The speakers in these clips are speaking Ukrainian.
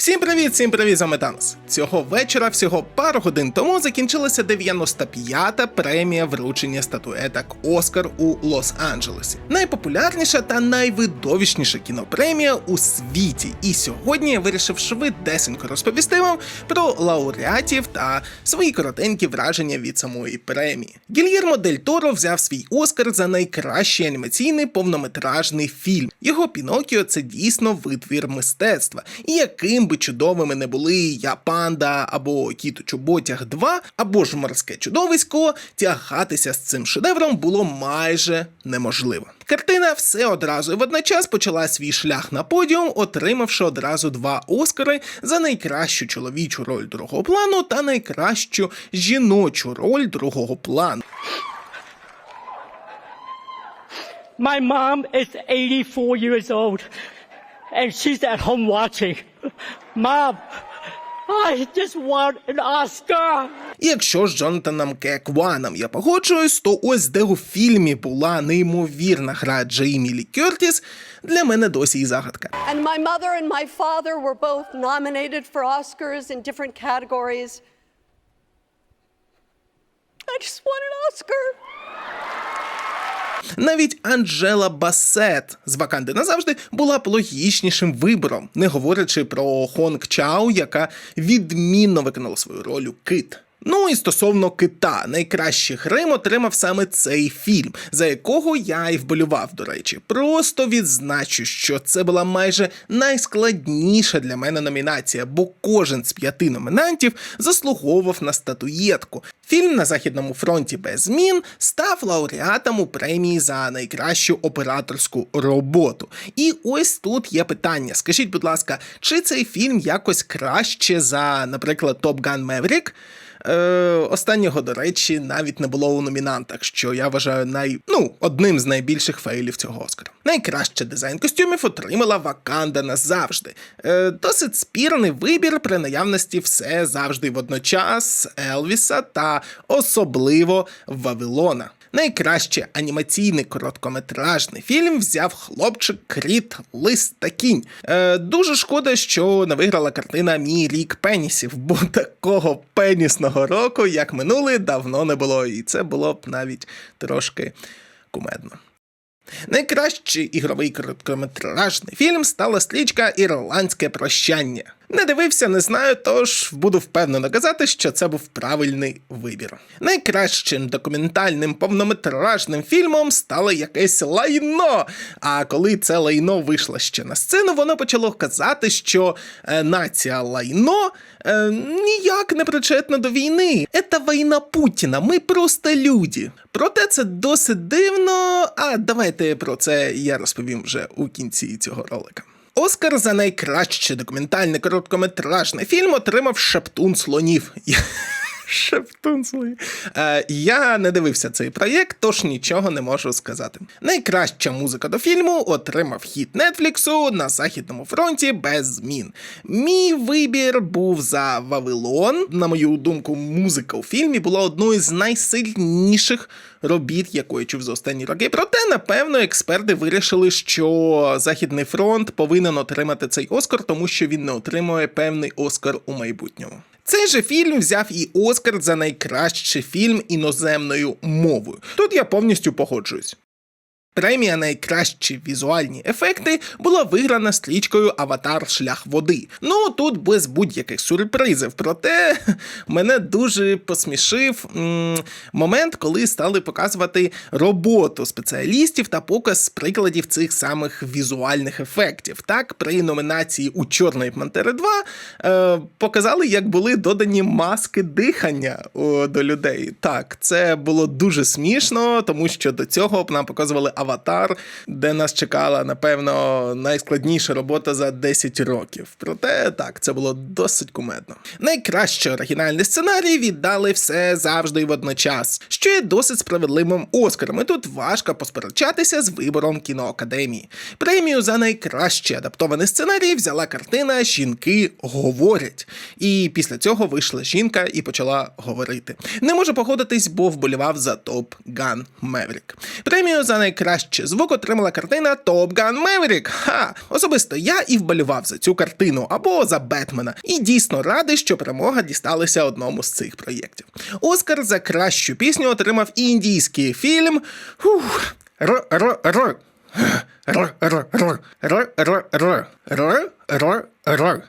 Всім привіт, всім привіт, з вами Танос. Цього вечора, всього пару годин тому, закінчилася 95-та премія вручення статуеток Оскар у Лос-Анджелесі. Найпопулярніша та найвидовищніша кінопремія у світі. І сьогодні я вирішив швидесенько розповісти вам про лауреатів та свої коротенькі враження від самої премії. Гільєрмо Дель Торо взяв свій Оскар за найкращий анімаційний повнометражний фільм. Його Пінокіо це дійсно витвір мистецтва. І яким би чудовими не були Я Панда або Кіт у Чоботях 2, або ж морське чудовисько, тягатися з цим шедевром було майже неможливо. Картина все одразу і водночас почала свій шлях на подіум, отримавши одразу два Оскари за найкращу чоловічу роль другого плану та найкращу жіночу роль другого плану. My mom is 84 years old and she's at home watching. Mom, I just want an Oscar. Якщо з Джонатаном Кекваном я погоджуюсь, то ось де у фільмі була неймовірна гра Джеймі Лі Кертіс, для мене досі і загадка. And my mother and my father were both nominated for Oscars in different categories. I just want an Oscar. Навіть Анджела Басет з Ваканди назавжди була б логічнішим вибором, не говорячи про Хонг Чао, яка відмінно виконала свою роль у кит. Ну і стосовно кита, найкращий грим отримав саме цей фільм, за якого я й вболював, до речі. Просто відзначу, що це була майже найскладніша для мене номінація, бо кожен з п'яти номінантів заслуговував на статуєтку. Фільм на західному фронті без змін став лауреатом у премії за найкращу операторську роботу. І ось тут є питання: скажіть, будь ласка, чи цей фільм якось краще за, наприклад, Top Gun Maverick? Е, останнього, до речі, навіть не було у номінантах, що я вважаю най... ну, одним з найбільших фейлів цього Оскара. Найкраще дизайн костюмів отримала Ваканда назавжди. Е, досить спірний вибір при наявності все завжди водночас Елвіса та особливо Вавилона. Найкраще анімаційний короткометражний фільм взяв хлопчик Кріт Лист та кінь. Е, дуже шкода, що не виграла картина Мій рік пенісів, бо такого пенісного року, як минулий, давно не було, і це було б навіть трошки кумедно. Найкращий ігровий короткометражний фільм стала стрічка Ірландське прощання. Не дивився, не знаю, тож буду впевнено казати, що це був правильний вибір. Найкращим документальним повнометражним фільмом стало якесь лайно. А коли це лайно вийшло ще на сцену, воно почало казати, що е, нація лайно е, ніяк не причетна до війни. Це війна Путіна. Ми просто люди. Проте це досить дивно. А давайте про це я розповім вже у кінці цього ролика. Оскар за найкращий документальний короткометражний фільм отримав Шептун слонів. Шептун слонів. Е, я не дивився цей проєкт, тож нічого не можу сказати. Найкраща музика до фільму отримав хіт Нетфліксу на Західному фронті без змін. Мій вибір був за Вавилон. На мою думку, музика у фільмі була одною з найсильніших робіт, яку я чув за останні роки. Проте, напевно, експерти вирішили, що Західний фронт повинен отримати цей Оскар, тому що він не отримує певний Оскар у майбутньому. Цей же фільм взяв і Оскар за найкращий фільм іноземною мовою. Тут я повністю погоджуюсь. Премія найкращі візуальні ефекти була виграна стрічкою Аватар Шлях води. Ну тут без будь-яких сюрпризів. Проте мене дуже посмішив м, момент, коли стали показувати роботу спеціалістів та показ прикладів цих самих візуальних ефектів. Так, при номінації у Чорної Пантери 2 е, показали, як були додані маски дихання о, до людей. Так, це було дуже смішно, тому що до цього нам показували аватар, де нас чекала, напевно, найскладніша робота за 10 років. Проте так, це було досить кумедно. Найкраще оригінальний сценарій віддали все завжди і водночас, що є досить справедливим Оскаром. І тут важко посперечатися з вибором кіноакадемії. Премію за найкращий адаптований сценарій взяла картина Жінки говорять. І після цього вийшла жінка і почала говорити. Не можу погодитись, бо вболівав за топ Ган Меврік. Премію за найкращий найкраще звук отримала картина Top Gun Maverick. Ха! Особисто я і вболівав за цю картину або за Бетмена. І дійсно радий, що перемога дісталася одному з цих проєктів. Оскар за кращу пісню отримав індійський фільм. Фух. Р-р-р. Р-р-р-р-р-р-р-р.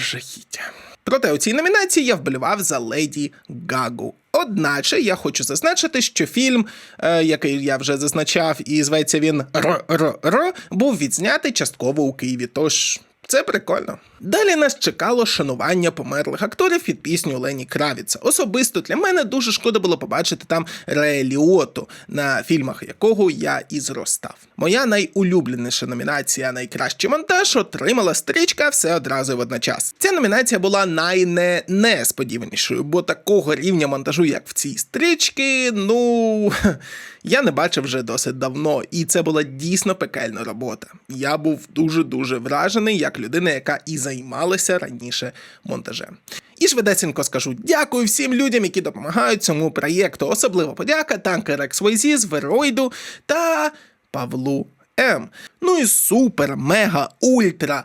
Жахіття. Проте у цій номінації я вболівав за Леді Гагу. Одначе я хочу зазначити, що фільм, е, який я вже зазначав, і зветься він Р-р-р, був відзнятий частково у Києві. Тож це прикольно. Далі нас чекало шанування померлих акторів під пісню Лені Кравіца. Особисто для мене дуже шкода було побачити там Рея Ліоту, на фільмах якого я і зростав. Моя найулюбленіша номінація Найкращий монтаж отримала стрічка все одразу і водночас. Ця номінація була найне несподіванішою, бо такого рівня монтажу, як в цій стрічці, ну я не бачив вже досить давно, і це була дійсно пекельна робота. Я був дуже дуже вражений як людина, яка і займалася раніше монтажем. І швидесенько скажу дякую всім людям, які допомагають цьому проєкту. Особливо подяка Танкер XYZ, Звероїду та Павлу М. Ну і супер, мега, ультра.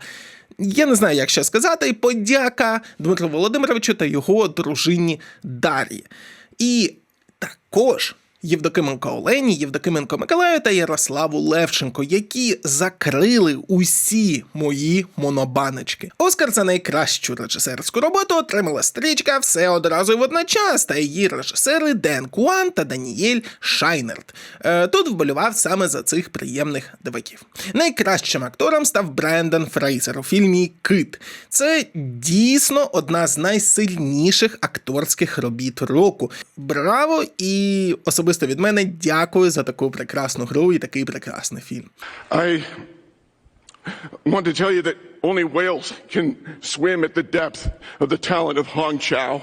Я не знаю, як ще сказати. Подяка Дмитру Володимировичу та його дружині Дар'ї. І також Євдокименко Олені, Євдокименко Миколаю та Ярославу Левченко, які закрили усі мої монобаночки. Оскар за найкращу режисерську роботу отримала стрічка все одразу і водночас, та її режисери Ден Куан та Даніель Шайнерт. Е, тут вболював саме за цих приємних диваків. Найкращим актором став Брендон Фрейзер у фільмі Кит. Це дійсно одна з найсильніших акторських робіт року. Браво! І особисто від мене дякую за таку прекрасну гру і такий прекрасний фільм. I want to tell you that only whales can swim at the depth of the talent of Hong Chao.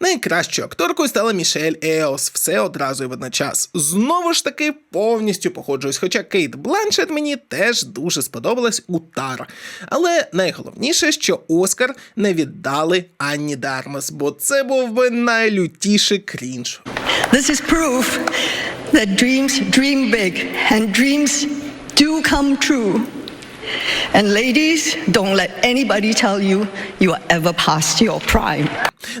Найкращою акторкою стала Мішель Еос, все одразу і водночас. Знову ж таки, повністю походжуюсь, хоча Кейт Бланшет мені теж дуже сподобалась у Тара. Але найголовніше, що Оскар не віддали Анні Дармас, бо це був би найлютіший крінж. This is proof that dreams dream big and dreams do come true. And ladies, don't let anybody tell you you are ever past your prime.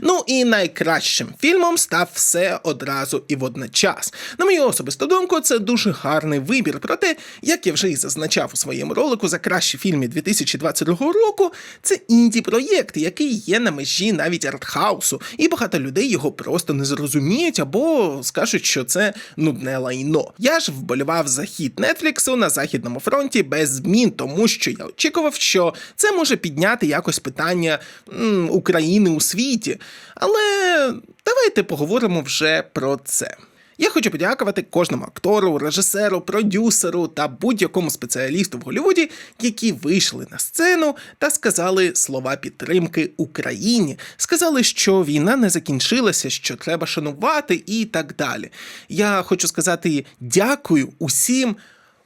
Ну і найкращим фільмом став все одразу і водночас. На мою особисту думку, це дуже гарний вибір. Проте, як я вже і зазначав у своєму ролику за кращі фільми 2022 року, це інді-проєкт, який є на межі навіть артхаусу, і багато людей його просто не зрозуміють або скажуть, що це нудне лайно. Я ж вболівав за хід Нетфліксу на західному фронті без змін, тому що я очікував, що це може підняти якось питання м, України у світі. Але давайте поговоримо вже про це. Я хочу подякувати кожному актору, режисеру, продюсеру та будь-якому спеціалісту в Голлівуді, які вийшли на сцену та сказали слова підтримки Україні, сказали, що війна не закінчилася, що треба шанувати і так далі. Я хочу сказати дякую усім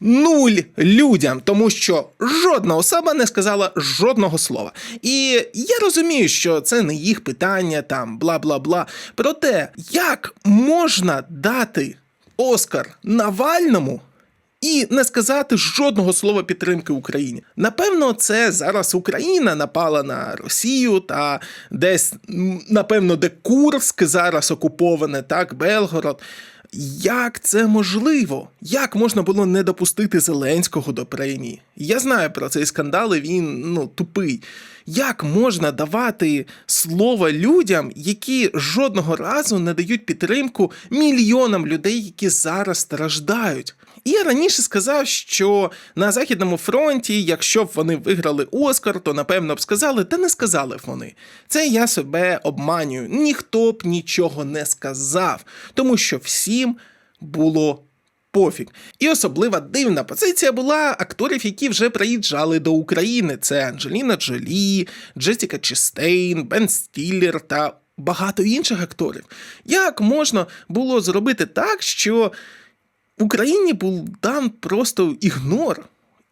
нуль людям, тому що жодна особа не сказала жодного слова. І я розумію, що це не їх питання, там бла бла бла. Проте, як можна дати Оскар Навальному? І не сказати жодного слова підтримки Україні. Напевно, це зараз Україна напала на Росію та десь, напевно, де Курск зараз окуповане, так, Белгород. Як це можливо? Як можна було не допустити Зеленського до премії? Я знаю про цей скандал, і він ну тупий. Як можна давати слово людям, які жодного разу не дають підтримку мільйонам людей, які зараз страждають? І раніше сказав, що на Західному фронті, якщо б вони виграли Оскар, то напевно б сказали, та не сказали б вони. Це я себе обманюю. Ніхто б нічого не сказав, тому що всім було пофіг. І особлива дивна позиція була акторів, які вже приїжджали до України. Це Анджеліна Джолі, Джесіка Честейн, Бен Стіллер та багато інших акторів. Як можна було зробити так, що в Україні був дан просто ігнор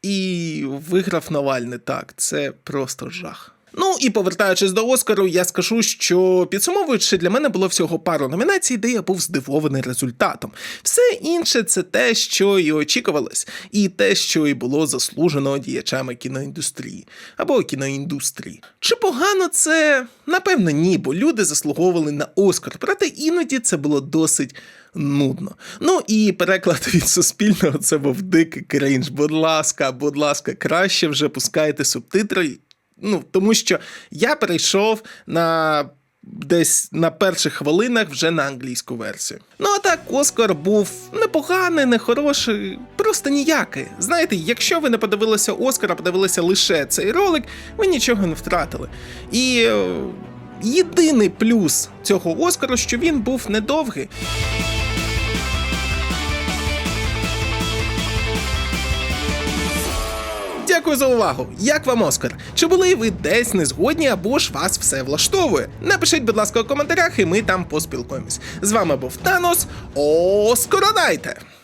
і виграв Навальний так. Це просто жах. Ну і повертаючись до Оскару, я скажу, що підсумовуючи, для мене було всього пару номінацій, де я був здивований результатом. Все інше це те, що і очікувалось, і те, що і було заслужено діячами кіноіндустрії або кіноіндустрії. Чи погано це? Напевно, ні, бо люди заслуговували на Оскар, проте іноді це було досить. Нудно. Ну і переклад від суспільного це був дикий кринж. Будь ласка, будь ласка, краще вже пускайте субтитри. Ну, тому що я перейшов на десь на перших хвилинах вже на англійську версію. Ну а так, Оскар був непоганий, не хороший, просто ніякий. Знаєте, якщо ви не подивилися Оскар, а подивилися лише цей ролик, ви нічого не втратили. І е, єдиний плюс цього Оскару, що він був недовгий. Дякую за увагу. Як вам Оскар? Чи були ви десь не згодні або ж вас все влаштовує? Напишіть, будь ласка, у коментарях, і ми там поспілкуємось. З вами був Танос. Оскоронайте!